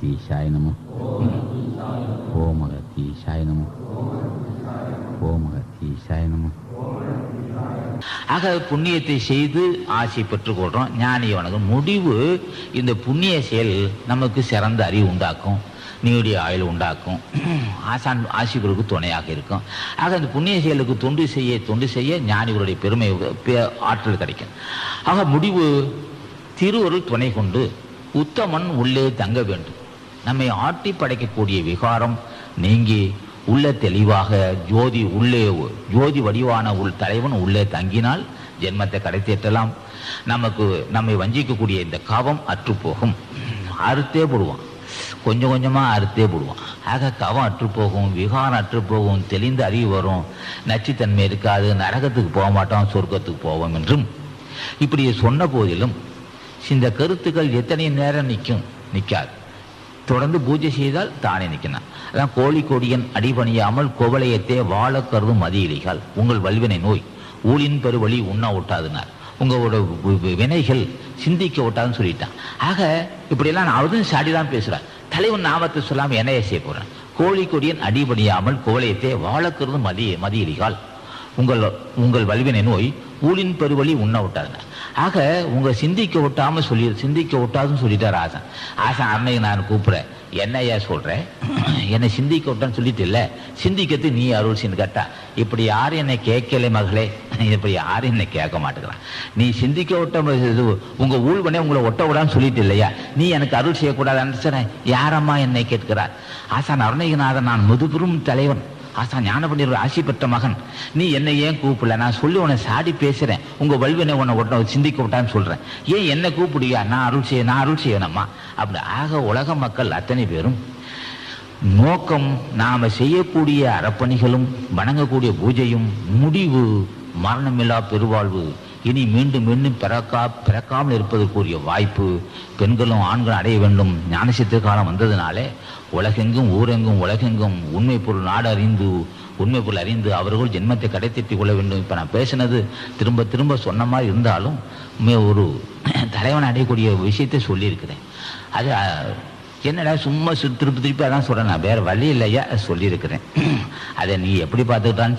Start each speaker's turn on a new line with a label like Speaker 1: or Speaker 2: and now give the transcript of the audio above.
Speaker 1: அகத்தீஷாய நம ஓம் அகத்தீஷாய நம ஓம் அகத்தீஷாய நம
Speaker 2: ஆக புண்ணியத்தை செய்து ஆசை பெற்றுக்கொள்கிறோம் ஞானி வணக்கம் முடிவு இந்த புண்ணிய செயல் நமக்கு சிறந்த அறிவு உண்டாக்கும் நீடிய ஆயுள் உண்டாக்கும் ஆசான் ஆசிகளுக்கு துணையாக இருக்கும் ஆக இந்த புண்ணிய செயலுக்கு தொண்டு செய்ய தொண்டு செய்ய ஞானிகளுடைய பெருமை ஆற்றல் கிடைக்கும் ஆக முடிவு திருவருள் துணை கொண்டு உத்தமன் உள்ளே தங்க வேண்டும் நம்மை ஆட்டி படைக்கக்கூடிய விகாரம் நீங்கி உள்ள தெளிவாக ஜோதி உள்ளே ஜோதி வடிவான உள் தலைவன் உள்ளே தங்கினால் ஜென்மத்தை கடைத்தேற்றலாம். நமக்கு நம்மை வஞ்சிக்கக்கூடிய இந்த கவம் அற்றுப்போகும். அறுத்தே போடுவான். கொஞ்சம் கொஞ்சமாக அறுத்தே போடுவான். ஆக கவம் அற்றுப்போகும் விகாரம் அற்றுப்போகும் தெளிந்த அறிவு வரும். நச்சுத்தன்மை இருக்காது நரகத்துக்கு போக மாட்டோம் சொர்க்கத்துக்கு போவோம் என்றும். இப்படி சொன்ன போதிலும் இந்த கருத்துக்கள் எத்தனை நேரம் நிற்கும்? நிற்காது. தொடர்ந்து பூஜை செய்தால் தானே நிற்கணும் அதான் கோழி கொடியன் அடிபணியாமல் கோவலையத்தே வாழ கருதும் மதியிலிகள். உங்கள் வல்வினை நோய். ஊழின் பெருவழி உண்ணா ஒட்டாதுனார். உங்களோட வினைகள் சிந்திக்க ஒட்டாதுன்னு சொல்லிட்டான். ஆக இப்படியெல்லாம் நான் அவரும் சாடி தான் பேசுகிறேன் தலைவன் நாமத்தை சொல்லாமல் என்னைய செய்ய போகிறேன் கோழி கொடியன் அடிபணியாமல் கோவலையத்தே வாழ மதிய மதி உங்கள் உங்கள் வல்வினை நோய் ஊழின் பெருவழி உண்ண விட்டாருங்க ஆக உங்க சிந்திக்க விட்டாம சொல்லி சிந்திக்க விட்டாதுன்னு சொல்லிட்டார் ஆசன். ஆசன் அன்னைக்கு நான் கூப்பிடுறேன். என்னையா சொல்கிறேன் என்னை சிந்திக்க விட்டான்னு சொல்லிட்டு இல்ல. சிந்திக்கிறது நீ அருள் சின்னு கேட்டா. இப்படி யாரும் என்னை கேட்கலை மகளே? இப்படி யாரும் என்னை கேட்க மாட்டேங்கிறான். நீ சிந்திக்க விட்ட உங்கள் இது உங்க ஊழ்வனே உங்களை ஒட்ட விடான்னு சொல்லிட்டு இல்லையா? நீ எனக்கு அருள் செய்யக்கூடாதுன்னு சொன்னேன் யாரம்மா என்னை கேட்கிறார்? ஆசான் அருணகிநாதன் நான் முதுபெரும் தலைவன். ஆசா ஞானபண்டியர் ஆசி பெற்ற மகன். நீ என்னை ஏன் கூப்பிடல? நான் சொல்லி உன்னை சாடி பேசுறேன். உங்க வல்வினை உன்னை உடனே சிந்திக்க விட்டான்னு சொல்றேன். ஏன் என்ன கூப்பிடுயா நான் அருள் செய்ய நான் அருள் செய்யணுமா? அப்படி ஆக உலக மக்கள் அத்தனை பேரும் நோக்கம் நாம செய்யக்கூடிய அறப்பணிகளும் வணங்கக்கூடிய பூஜையும் முடிவு மரணமில்லா பெருவாழ்வு இனி மீண்டும் மீண்டும் பிறக்கா பிறக்காமல் இருப்பதற்குரிய வாய்ப்பு பெண்களும் ஆண்களும் அடைய வேண்டும். ஞானசித்த காலம் வந்ததுனாலே உலகெங்கும் ஊரெங்கும் உலகெங்கும் உண்மை பொருள் நாடு அறிந்து உண்மை பொருள் அறிந்து அவர்கள் ஜென்மத்தை கடைத்தெட்டிக் கொள்ள வேண்டும் இப்போ நான் பேசினது. திரும்ப திரும்ப சொன்ன மாதிரி இருந்தாலும் மே- ஒரு தலைவன் அடையக்கூடிய விஷயத்தை சொல்லியிருக்கிறேன். அது என்னடா சும்மா திருப்பி திருப்பி அதான் சொல்கிறேன் நான் வேறு வழி இல்லையா சொல்லியிருக்கிறேன். அதை நீ எப்படி பார்த்துக்கிட்டான்னு